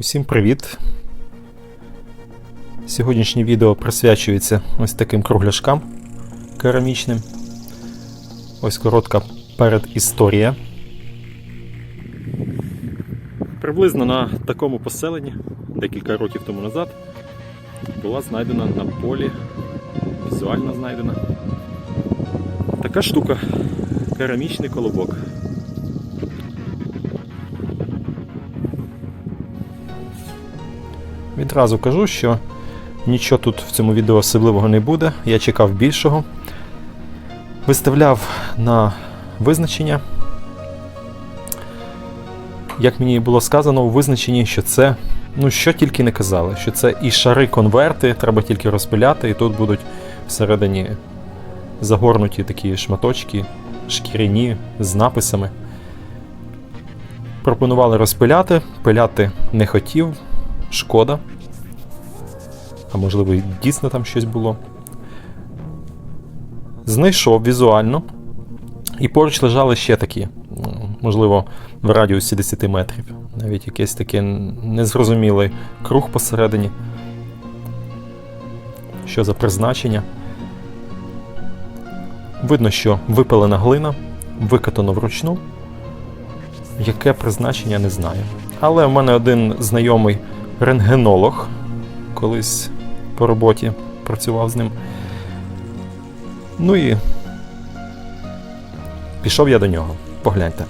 Усім привіт! Сьогоднішнє відео присвячується ось таким кругляшкам керамічним. Ось коротка передісторія. Приблизно на такому поселенні декілька років тому назад була знайдена на полі, візуально знайдена така штука керамічний колобок. Відразу кажу, що нічого тут в цьому відео особливого не буде. Я чекав більшого. Виставляв на визначення. Як мені було сказано у визначенні, що це, ну що тільки не казали, що це і шари конверти, треба тільки розпиляти, і тут будуть всередині загорнуті такі шматочки, шкіряні з написами. Пропонували розпиляти, пиляти не хотів, шкода. А можливо, дійсно там щось було. Знайшов візуально. І поруч лежали ще такі, можливо, в радіусі 10 метрів. Навіть якийсь такий незрозумілий круг посередині. Що за призначення? Видно, що випалена глина, викатано вручну. Яке призначення, не знаю. Але в мене один знайомий рентгенолог, колись по роботі працював з ним. Ну і пішов я до нього. Погляньте.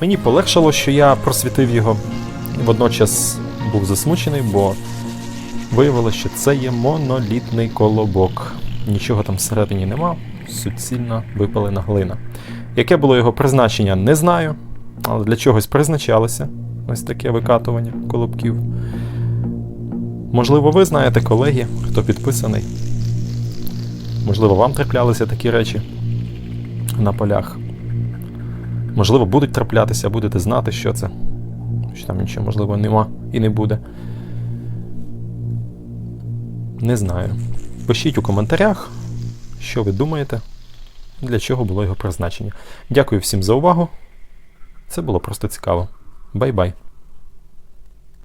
Мені полегшало, що я просвітив його. Водночас був засмучений, бо виявилося, що це є монолітний колобок. Нічого там всередині нема, суцільна випалена глина. Яке було його призначення, не знаю, але для чогось призначалося ось таке викатування колобків. Можливо, ви знаєте, колеги, хто підписаний. Можливо, вам траплялися такі речі на полях. Можливо, будуть траплятися, будете знати, що це. Що там нічого, можливо, нема і не буде. Не знаю. Пишіть у коментарях, що ви думаєте, для чого було його призначення. Дякую всім за увагу. Це було просто цікаво. Бай-бай.